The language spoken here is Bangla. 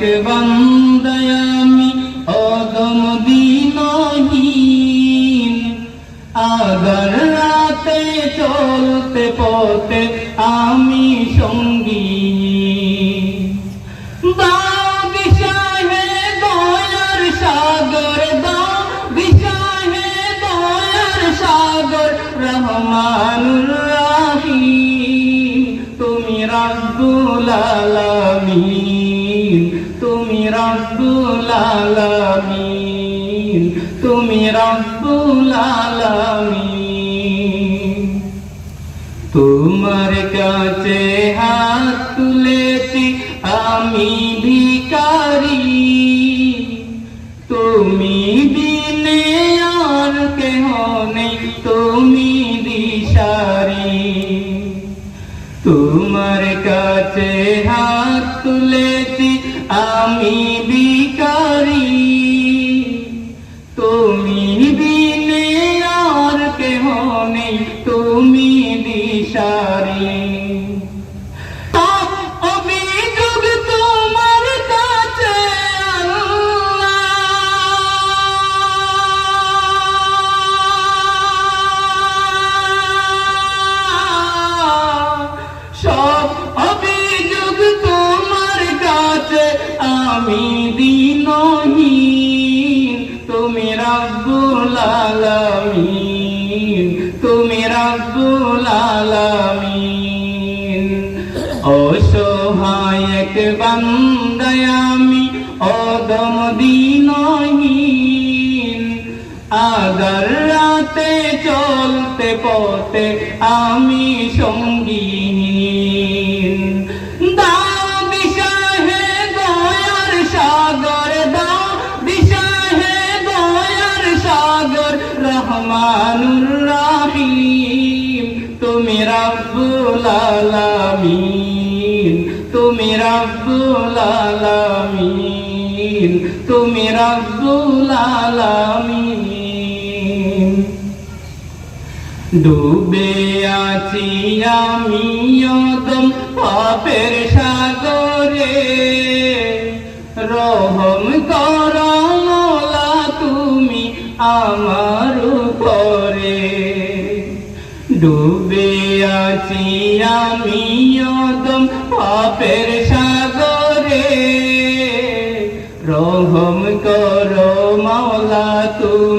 বান্দায় আমি অদম দিনহীন। আগার রাতে চলতে পথে আমি সঙ্গী। দাও দিশাহে দয়ার সাগর দাও তুমি রব্বুল তুমি রব্বুল তোমার কাছে হাত তুলেছি, আমি ভিকারি তুমি দিনে আর কেহ নেই, তুমি দিশারি। তোমার কাছে হাত তুলেছি আমি বিকারি তুমি বিনে আর কেহ নেই তুমি দিশারি আমি দিনহীন তুমি রব্বুল আলামিন, তুমি রব্বুল আলামিন। অসহায় অদম দিনহীন আগার রাতে চলতে পথে আমি সঙ্গীহীন রব্বুল আলামিন, তুমি রব্বুল তুমি রব্বুল ডুবে আছি আমি অদম পাপের সাগরে, রহম কর তুমি আমার ডুবে আছি আমি অদম পাপের সাগরে। রহম করো মাওলা তুমি।